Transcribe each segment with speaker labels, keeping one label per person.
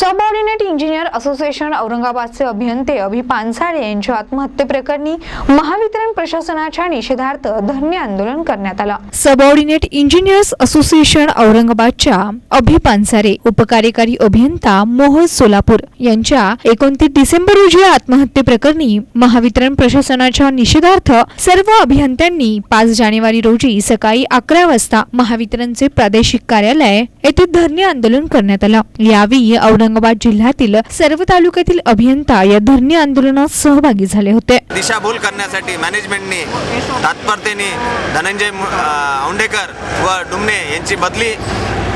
Speaker 1: Subordinate engineer association औरंगाबादचे अभियंते अभि पानसाळे यांच्या आत्महत्येप्रकरणी महावितरण प्रशासनाच्या निषेधार्थ धरणे आंदोलन करण्यात आलं.
Speaker 2: सबऑर्डिनेट इंजिनियर्स असोसिएशन औरंगाबादच्या अभि पानसारे उपकार्यकारी अभियंता मोहोळ सोलापूर यांच्या एकोणतीस डिसेंबर रोजी आत्महत्येप्रकरणी महावितरण प्रशासनाच्या निषेधार्थ सर्व अभियंत्यांनी पाच जानेवारी रोजी सकाळी अकरा वाजता महावितरणचे प्रादेशिक कार्यालय येथे धरणे आंदोलन करण्यात आलं. यावेळी औरंगाबाद जिल्ह्यातील सर्व तालुक्यातील अभियंता या धरणे आंदोलनात सहभागी झाले होते.
Speaker 3: दिशाभूल करण्यासाठी मॅनेजमेंटने तात्परतेने धनंजय औंडेकर व डुमणे यांची बदली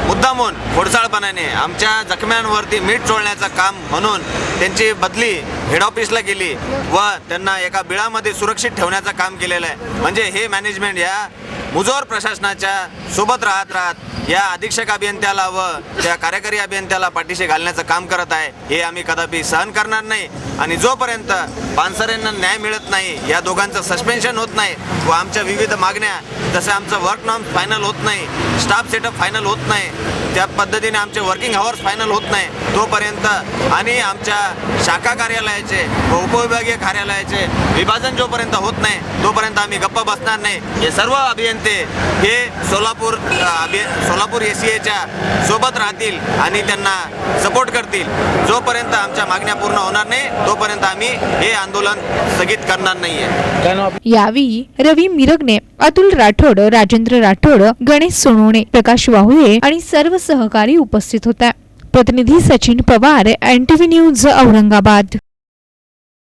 Speaker 3: मुद्दामून खोडसाळपणाने आमच्या जखम्यांवरती मीठ चोळण्याचं काम म्हणून त्यांची बदली हेड ऑफिसला गेली. व त्यांना एका बिळामध्ये सुरक्षित ठेवण्याचं काम केलेलं आहे. म्हणजे हे मॅनेजमेंट या मुजोर प्रशासनाच्या सोबत राहत राहत या अधीक्षक अभियंत्याला व त्या कार्यकारी अभियंत्याला पाठीशी घालण्याचं काम करत आहे. हे आम्ही कदापि सहन करणार नाही. आणि जोपर्यंत पानसरेंना न्याय मिळत नाही या दोघांचं सस्पेन्शन होत नाही व आमच्या विविध मागण्या जसं आमचं वर्क नॉर्म फायनल होत नाही स्टाफ सेटअप फायनल होत नाही त्या पद्धतीने आमचे वर्किंग आवर्स फायनल होत नाही तोपर्यंत आणि आमच्या शाखा कार्यालय कार्यालयाचे व उपविभागीय कार्यालयाचे विभाजन जोपर्यंत होत नाही तोपर्यंत आम्ही गप्प बसणार नाही. हे सर्व अभियंते हे सोलापूर अभि सोलापूर एस सी एच्या सोबत राहतील आणि त्यांना सपोर्ट करतील. जोपर्यंत आमच्या मागण्या पूर्ण होणार नाही तोपर्यंत आम्ही हे आंदोलन स्थगित करणार नाहीये.
Speaker 2: यावेळी रवी मिरगने अतुल राठोड राजेंद्र राठोड गणेश सोनवणे प्रकाश वाहुळे आणि सर्व सहकारी उपस्थित होत्या. प्रतिनिधी सचिन पवार एन न्यूज औरंगाबाद.